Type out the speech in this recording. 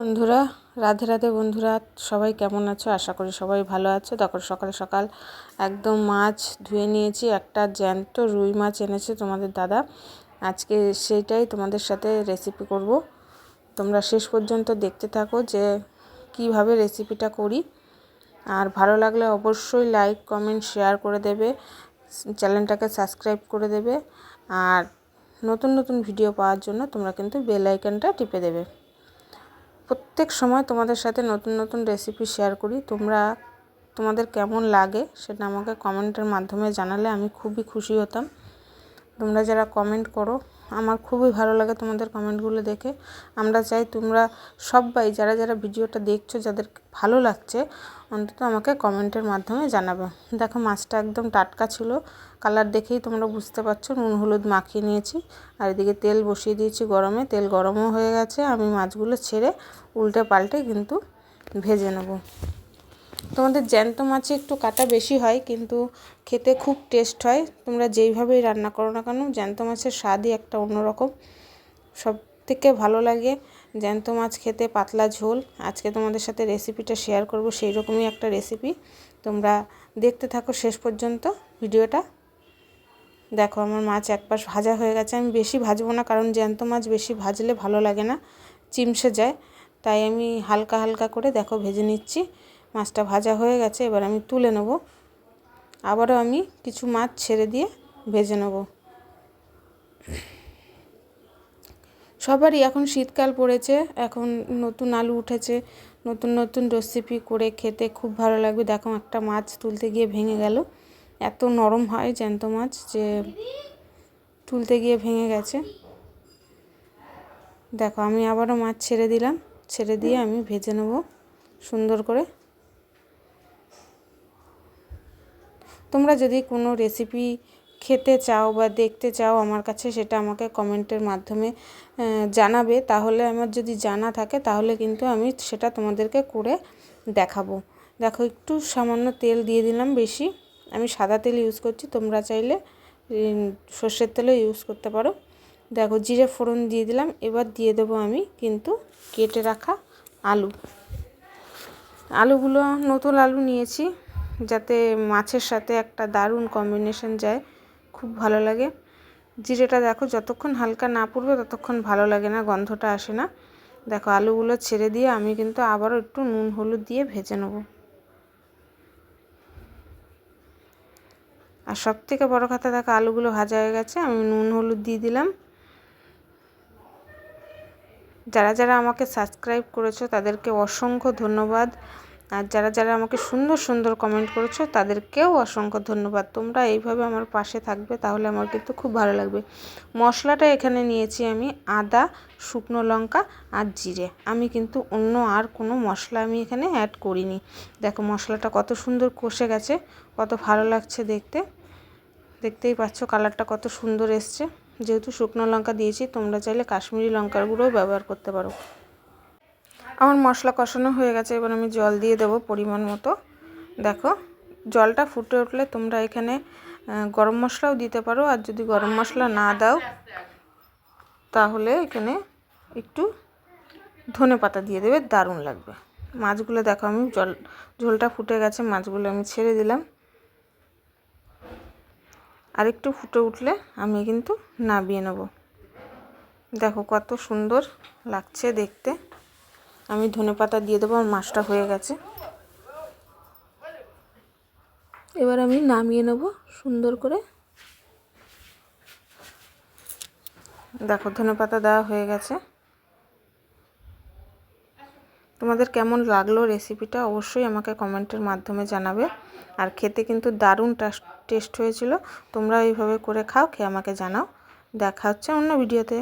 বন্ধুরা, রাধে রাধে বন্ধুরা, সবাই কেমন আছো? আশা করি সবাই ভালো আছো। দেখো, সকাল সকাল একদম মাছ ধুয়ে নিয়েছি, একটা জ্যান্ত রুই মাছ এনেছে তোমাদের দাদা। আজকে সেইটাই তোমাদের সাথে রেসিপি করব। তোমরা শেষ পর্যন্ত দেখতে থাকো যে কীভাবে রেসিপিটা করি। আর ভালো লাগলে অবশ্যই লাইক কমেন্ট শেয়ার করে দেবে। চ্যানেলটাকে সাবস্ক্রাইব করে দেবে। আর নতুন নতুন ভিডিও পাওয়ার জন্য তোমরা কিন্তু বেল আইকনটা টিপে দেবে। প্রত্যেক সময় তোমাদের সাথে নতুন নতুন রেসিপি শেয়ার করি। তোমরা, তোমাদের কেমন লাগে সেটা আমাকে কমেন্টের মাধ্যমে জানালে আমি খুবই খুশি হতাম। তোমরা যারা কমেন্ট করো আমার খুবই ভালো লাগে তোমাদের কমেন্টগুলো দেখে। আমরা চাই তোমরা সবাই যারা যারা ভিডিওটা দেখছ, যাদের ভালো লাগছে, অন্তত আমাকে কমেন্টের মাধ্যমে জানাবে। দেখো, মাছটা একদম টাটকা ছিল। কালার দেখেই তোমরা বুঝতে পারছ। নুন, হলুদ মাখিয়ে নিয়েছি। আর এদিকে তেল বসিয়ে দিয়েছি গরমে। তেল গরমও হয়ে গেছে। আমি মাছগুলো ছেড়ে উল্টে পাল্টে কিন্তু ভেজে নেব। তোমাদের জ্যান্ত মাছে একটু কাটা বেশি হয়, কিন্তু খেতে খুব টেস্ট হয়। তোমরা যেইভাবেই রান্না করো না কেন, জ্যান্ত মাছের স্বাদই একটা অন্যরকম। সব থেকে ভালো লাগে জ্যান্ত মাছ খেতে পাতলা ঝোল। আজকে তোমাদের সাথে রেসিপিটা শেয়ার করব সেই রকমই একটা রেসিপি তোমরা দেখতে থাকো শেষ পর্যন্ত ভিডিওটা। দেখো আমার মাছ এক পাশ ভাজা হয়ে গেছে, আমি বেশি ভাজবো না, কারণ জ্যান্ত মাছ বেশি ভাজলে ভালো লাগে না, চিমসে যায়। তাই আমি হালকা হালকা করে, দেখো, ভেজে নিচ্ছি। মাছটা ভাজা হয়ে গেছে, এবার আমি তুলে নেব। আবারও আমি কিছু মাছ ছেড়ে দিয়ে ভেজে নেব। সবারই এখন শীতকাল পড়েছে, এখন নতুন আলু উঠেছে, নতুন নতুন রেসিপি করে খেতে খুব ভালো লাগবে। দেখো একটা মাছ তুলতে গিয়ে ভেঙে গেল। এত নরম হয় জ্যান্ত মাছ যে তুলতে গিয়ে ভেঙে গেছে। দেখো আমি আবারও মাছ ছেড়ে দিলাম, ছেড়ে দিয়ে আমি ভেজে নেব সুন্দর করে। তোমরা যদি কোনো রেসিপি খেতে চাও বা দেখতে চাও আমার কাছে, সেটা আমাকে কমেন্টের মাধ্যমে জানাবে। তাহলে আমার যদি জানা থাকে, তাহলে কিন্তু আমি সেটা তোমাদেরকে করে দেখাবো। দেখো, একটু সামান্য তেল দিয়ে দিলাম বেশি। আমি সাদা তেল ইউজ করছি, তোমরা চাইলে সর্ষের তেলও ইউজ করতে পারো। দেখো, জিরে ফোড়ন দিয়ে দিলাম। এবার দিয়ে দেবো আমি কিন্তু কেটে রাখা আলু। আলুগুলো নতুন আলু নিয়েছি। যাতে মাছের সাথে একটা দারুণ কম্বিনেশন যায়, খুব ভালো লাগে। জিরেটা দেখো, যতক্ষণ হালকা না পড়বে ততক্ষণ ভালো লাগে না, গন্ধটা আসে না। দেখো, আলুগুলো ছেড়ে দিয়ে আমি কিন্তু আবারও একটু নুন, হলুদ দিয়ে ভেজে নেব। আর সব থেকে বড়ো কথা, দেখো, আলুগুলো ভাজা হয়ে গেছে, আমি নুন, হলুদ দিয়ে দিলাম। যারা যারা আমাকে সাবস্ক্রাইব করেছ, তাদেরকে অসংখ্য ধন্যবাদ। আর যারা যারা আমাকে সুন্দর সুন্দর কমেন্ট করেছ, তাদেরকেও অসংখ্য ধন্যবাদ। তোমরা এইভাবে আমার পাশে থাকবে, তাহলে আমার কিন্তু খুব ভালো লাগবে। মশলাটা এখানে নিয়েছি আমি আদা, শুকনো লঙ্কা আর জিরে। আমি কিন্তু অন্য আর কোনো মশলা আমি এখানে অ্যাড করিনি। দেখো মশলাটা কত সুন্দর কষে গেছে, কত ভালো লাগছে দেখতে। দেখতেই পাচ্ছ কালারটা কত সুন্দর এসছে। যেহেতু শুকনো লঙ্কা দিয়েছি, তোমরা চাইলে কাশ্মীরি লঙ্কার গুঁড়োও ব্যবহার করতে পারো। আমার মশলা কষানো হয়ে গেছে, এবার আমি জল দিয়ে দেবো পরিমাণ মতো। দেখো, জলটা ফুটে উঠলে তোমরা এখানে গরম মশলাও দিতে পারো, আর যদি গরম মশলা না দাও, তাহলে এখানে একটু ধনে পাতা দিয়ে দেবে, দারুণ লাগবে। মাছগুলো দেখো, আমি জল, ঝোলটা ফুটে গেছে, মাছগুলো আমি ছেড়ে দিলাম। আর একটু ফুটে উঠলে আমি কিন্তু নাবিয়ে নেব। দেখো কত সুন্দর লাগছে দেখতে। আমি ধনে পাতা দিয়ে দেবো, আমার মাছটা হয়ে গেছে। এবার আমি নামিয়ে নেব সুন্দর করে। দেখো, ধনে পাতা দেওয়া হয়ে গেছে। তোমাদের কেমন লাগল রেসিপিটা অবশ্যই আমাকে কমেন্টের মাধ্যমে জানাবে। আর খেতে কিন্তু দারুণ টেস্ট হয়েছিল। তোমরা এইভাবে করে খাও, খেয়ে আমাকে জানাও। দেখা হচ্ছে অন্য ভিডিওতে।